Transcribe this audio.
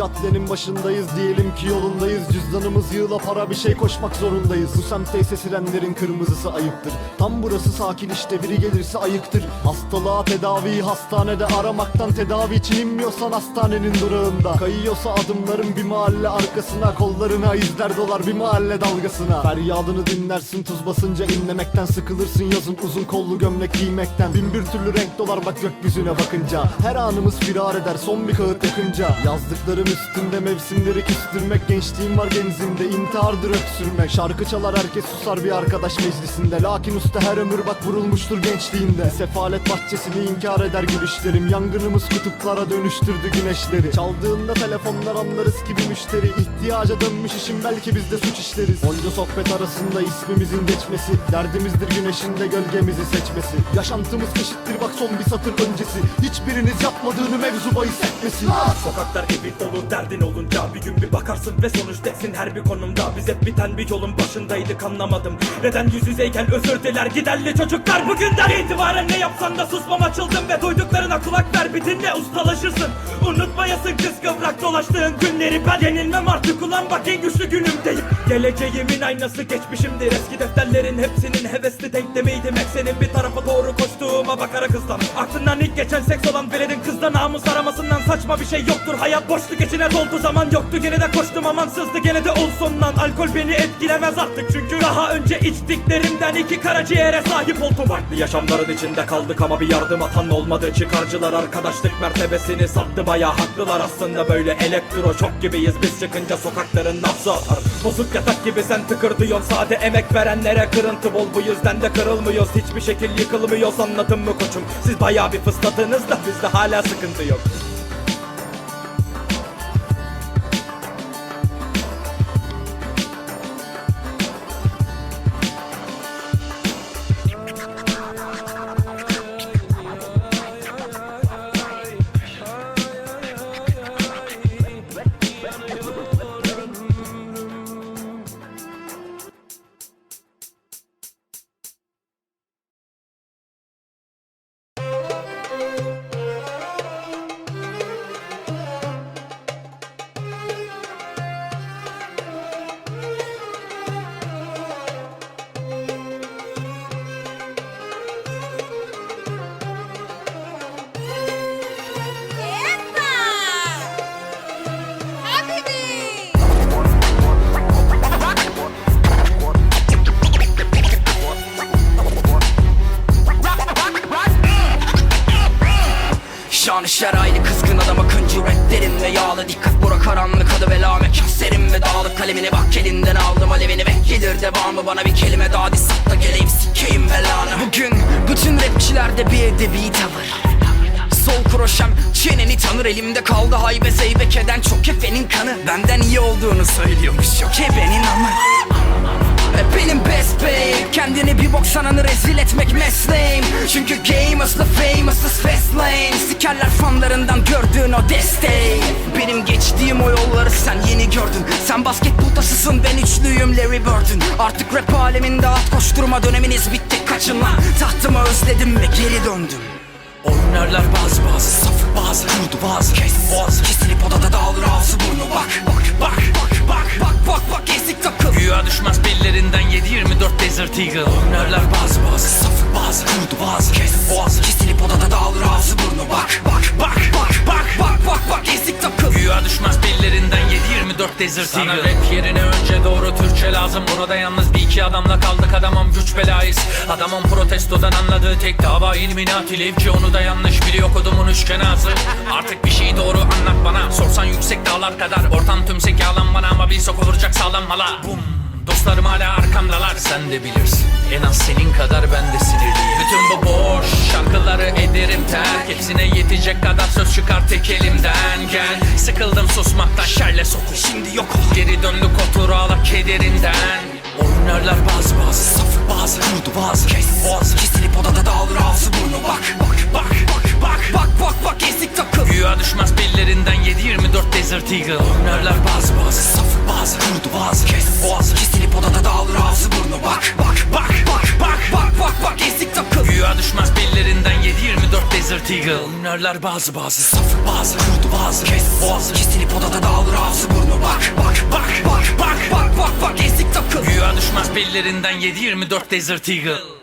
caddenin başındayız diyelim ki yolundayız. Cüzdanımız yığla para bir şey koşmak zorundayız. Bu semtte ise sirenlerin kırmızısı ayıptır. Tam burası sakin işte biri gelirse ayıktır. Hastalığa tedaviyi hastanede aramaktan Tedavi için inmiyorsan hastanenin durağında. Kayıyorsa adımların bir mahalle arkasına Kollarına izler dolar bir mahalle dalgasına. Feryadını dinlersin tuz basınca inlemekten Sıkılırsın yazın uzun kollu gömlek giymekten. Bin bir türlü renk dolar bak gökyüzüne bakınca. Her anımız firar eder son bir kağıt yakınca Yazdıklarım üstünde mevsimleri küstürmek Gençliğim var genzimde intihardır öksürmek. Şarkı çalar herkes susar bir arkadaş meclisinde. Lakin usta her ömür bak vurulmuştur gençliğinde. Sefalet bahçesini inkar eder gülüşlerim. Yangınımız kutuplara dönüştürdü güneşleri. Çaldığında telefonlar anlarız ki bir müşteri. İhtiyaca dönmüş işim belki biz de suç işleriz. Onca sohbet arasında ismimizin geçmesi. Derdimizdir güneşin de gölgemizi seçmesi. Yaşantımız eşittir bak son bir satır öncesi. Hiçbiriniz yapmadığını mevzu bahis etmesin. Sokaklar evin olur derdin olunca Bir gün bir bakarsın ve sonuçtasın her bir konumda. Biz hep biten bir yolun başındaydık anlamadım. Neden yüz yüzeyken özür diler giderli çocuklar? Bugünden itibaren ne yapsan da susmam açıldım Ve duyduklarına kulak ver bir ustalaşırsın. Unutmayasın kız kıvrak dolaştığın günleri. Ben yenilmem artık ulan bak en güçlü günümdeyim. Geleceğimin aynası geçmişimdir Eski defterlerin hepsinin hevesli denklemiydim Hep senin bir tarafa doğru koştuğuma bakara kızdan. Aklından ilk geçen seks olan veledin kızda namus aramasından Saçma bir şey yoktur. Hayat boşluk içine doldu zaman yoktu. Gene de koştum amansızdı gene de olsundan Alkol beni etkilemez artık çünkü Daha önce içtiklerimden iki karaciğere sahip oldum. Farklı yaşamların içinde kaldık ama bir yardım atan olmadı. Çıkarcılar arkadaşlık mertebesini sattı baya haklılar aslında böyle elektro çok gibiyiz. Biz çıkınca sokakların nabzı atar. Bozuk yatak gibi sen tıkır sade emek verenlere kırıntı bol. Bu yüzden de kırılmıyoruz. Hiçbir şekil yıkılmıyoruz. Anladın mı koçum. Siz baya bir fısladınız da bizde hala sıkıntı yok Şanı şeraylı kızgın adam akıncı Redlerin ve yağlı. Dikkat bura karanlık adı bela mekan serin ve dağlık Kalemini bak elinden aldım alevini ve gelir devamı. Bana bir kelime daha da geleyim sikeyim belanı. Bugün bütün rapçilerde bir edebi tavır. Sol kroşem çeneni tanır elimde kaldı haybe zeybek eden çok kefenin kanı. Benden iyi olduğunu söylüyormuş yok ebenin amı. E, benim best babe Kendini bir bok sananı rezil etmek mesleğim. Çünkü game aslı famous is fast Geçtiğim o yolları sen yeni gördün Sen basketbol tasısın ben üçlüyüm Larry Bird'ün Artık rap aleminde at koşturma döneminiz bitti Kaçın lan tahtımı özledim ve geri döndüm Oynarlar bazı bazı safı bazı Kurdu bazı kes boğazı Kesilip odada dağılır ağzı burnu bak Bak bak bak bak bak bak bak ezik Desert Eagle. Oynarlar bazı bazı safı bazı Kurdu bazı kes. Boğazı Kesilip odada dağılır ağzı burnu. Bak Bak bak bak bak bak bak bak ezik takıl. Güya düşmez bellerinden 7-24 Desert Sana Eagle. rap yerine önce doğru Türkçe lazım. Burada yalnız bir iki adamla kaldık adamım güç belayız. Adamın protestodan anladığı tek dava Illuminati levci onu da yanlış biliyor kodumun üçkenazı. Artık bir şey doğru anlat bana. Sorsan yüksek dağlar kadar. Ortam tümsek yalan bana ama bir sok olacak sağlam mala. Bum Dostlarım hala arkamdalar sen de bilirsin. En az senin kadar ben de sinirliyim. Bütün bu boş şarkıları ederim terk. Hepsine yetecek kadar söz çıkar tek elimden. Gel sıkıldım susmaktan şerle sokul. Şimdi yok ol. Geri döndük otur ağla kederinden. Oynarlar bazı bazı safı bazı. Kurdu bazı. Kes. Boğazı. Kesilip odada dağılır ağzı burnu. Bak Bak bak bak bak bak bak bak ezik takıl. Güya düşmez bellerinden 7-24 Desert Eagle. Oynarlar bazı bazı safı bazı. Kurdu bazı. Kes. Boğazı. Kesilip ağzı burnu bak Bak bak bak bak bak bak bak ezik takıl Güya düşmez bellerinden 7-24 Desert Eagle Ünlerler bazı bazı Safır bazı Kurdu bazı Kes boğazı Kesilip odada dağılır ağzı burnu bak Bak bak bak bak bak bak bak ezik takıl Güya düşmez bellerinden 7-24 Desert Eagle